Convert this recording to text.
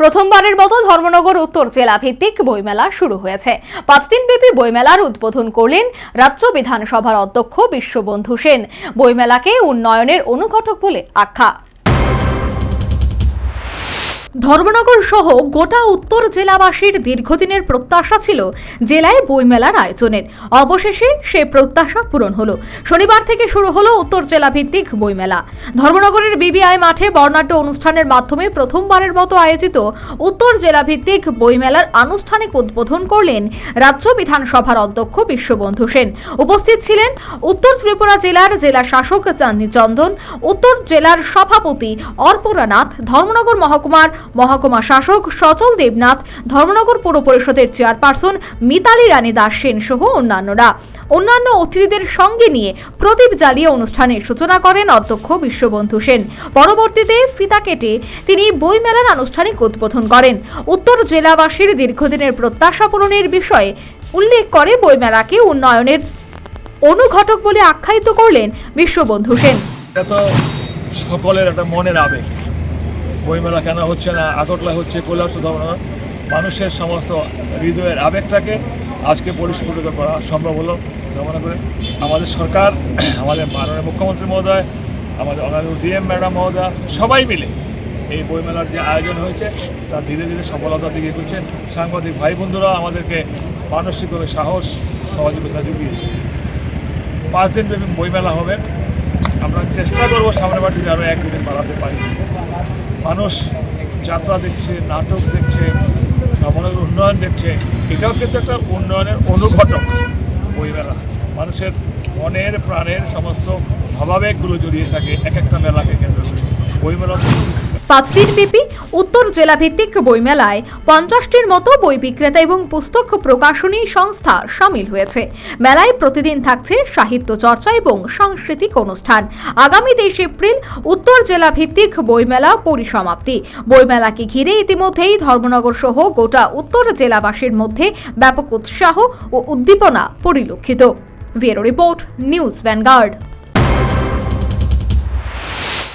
প্রথমবারের মতো ধর্মনগর উত্তর জেলা ভিত্তিক বইমেলা শুরু হয়েছে। পাঁচ দিন ব্যাপী বইমেলার উদ্বোধন করলেন রাজ্য বিধানসভার অধ্যক্ষ বিশ্ববন্ধু সেন। বইমেলাকে উন্নয়নের অনুঘটক বলে আখ্যা। ধর্মনগর সহ গোটা উত্তর জেলাবাসীর দীর্ঘদিনের প্রত্যাশা ছিল জেলায় বইমেলার আয়োজনের। অবশেষে সে প্রত্যাশা পূরণ হলো। শনিবার থেকে শুরু হলো উত্তর জেলা ভিত্তিক বইমেলা। ধর্মনগরের বিবিআই মাঠে বর্ণাঢ্য অনুষ্ঠানের মাধ্যমে প্রথমবারের মতো আয়োজিত উত্তর জেলা ভিত্তিক বইমেলার আনুষ্ঠানিক উদ্বোধন করলেন রাজ্য বিধানসভার অধ্যক্ষ বিশ্ববন্ধু সেন। উপস্থিত ছিলেন উত্তর ত্রিপুরা জেলার জেলা শাসক চাঁদনী চন্দন, উত্তর জেলার সভাপতি অর্পরানাথ ধর্মনগর মহকুমার মহকুমা শাসক সচল দেবনাথ, ধর্মনগর পৌর পরিষদের চেয়ারপারসন মিতালি রানী দাস সেন সহ অন্যান্যরা। অন্যান্য অতিথিদের সঙ্গে নিয়ে প্রদীপ জ্বালিয়ে অনুষ্ঠানের সূচনা করেন অধ্যক্ষ বিশ্ববন্ধু সেন। পরবর্তীতে ফিতা কেটে তিনি বইমেলার আনুষ্ঠানিক উদ্বোধন করেন। উত্তর জেলাবাসীর দীর্ঘদিনের প্রত্যাশা পূরণের বিষয়ে উল্লেখ করে বইমেলাকে উন্নয়নের অনুঘটক বলে আখ্যায়িত করলেন বিশ্ববন্ধু সেন। সকলের একটা মনের আবেগ। বইমেলা কেন হচ্ছে না, আগরতলা হচ্ছে কৈলাস ধর্ম মানুষের সমস্ত হৃদয়ের আবেগটাকে আজকে পরিস্ফুটিত করা সম্ভব হলো। মনে করে আমাদের সরকার, আমাদের মাননীয় মুখ্যমন্ত্রী মহোদয়, আমাদের অনারেবল ডিএম ম্যাডাম মহোদয়, সবাই মিলে এই বইমেলার যে আয়োজন হয়েছে তা ধীরে ধীরে সফলতার দিকে এগোচ্ছে। সাংবাদিক ভাই বন্ধুরা আমাদেরকে মানসিকভাবে সাহস, সহযোগিতা জুগিয়েছে। পাঁচ দিন বইমেলা হবে। আমরা চেষ্টা করব সামনে বার যদি আরও এক দুদিন বাড়াতে পারি। মানুষ যাত্রা দেখছে, নাটক দেখছে সমাজের উন্নয়ন দেখছে, এটাও কিন্তু একটা উন্নয়নের অনুঘটক বইমেলা। মানুষের মনের প্রাণের সমস্ত ভাবাবেগগুলো জড়িয়ে থাকে এক একটা মেলাকে কেন্দ্র করে। বইমেলা পাঁচ দিনব্যাপী উত্তর জেলা ভিত্তিক বইমেলায় পঞ্চাশটির মতো বই বিক্রেতা এবং পুস্তক প্রকাশনী সংস্থা সামিল হয়েছে। মেলায় প্রতিদিন থাকছে সাহিত্য চর্চা এবং সাংস্কৃতিক অনুষ্ঠান। আগামী তেইশ এপ্রিল উত্তর জেলা ভিত্তিক বইমেলা পরিসমাপ্তি। বইমেলাকে ঘিরে ইতিমধ্যেই ধর্মনগর সহ গোটা উত্তর জেলাবাসীর মধ্যে ব্যাপক উৎসাহ ও উদ্দীপনা পরিলক্ষিত। Bureau report, news Vanguard.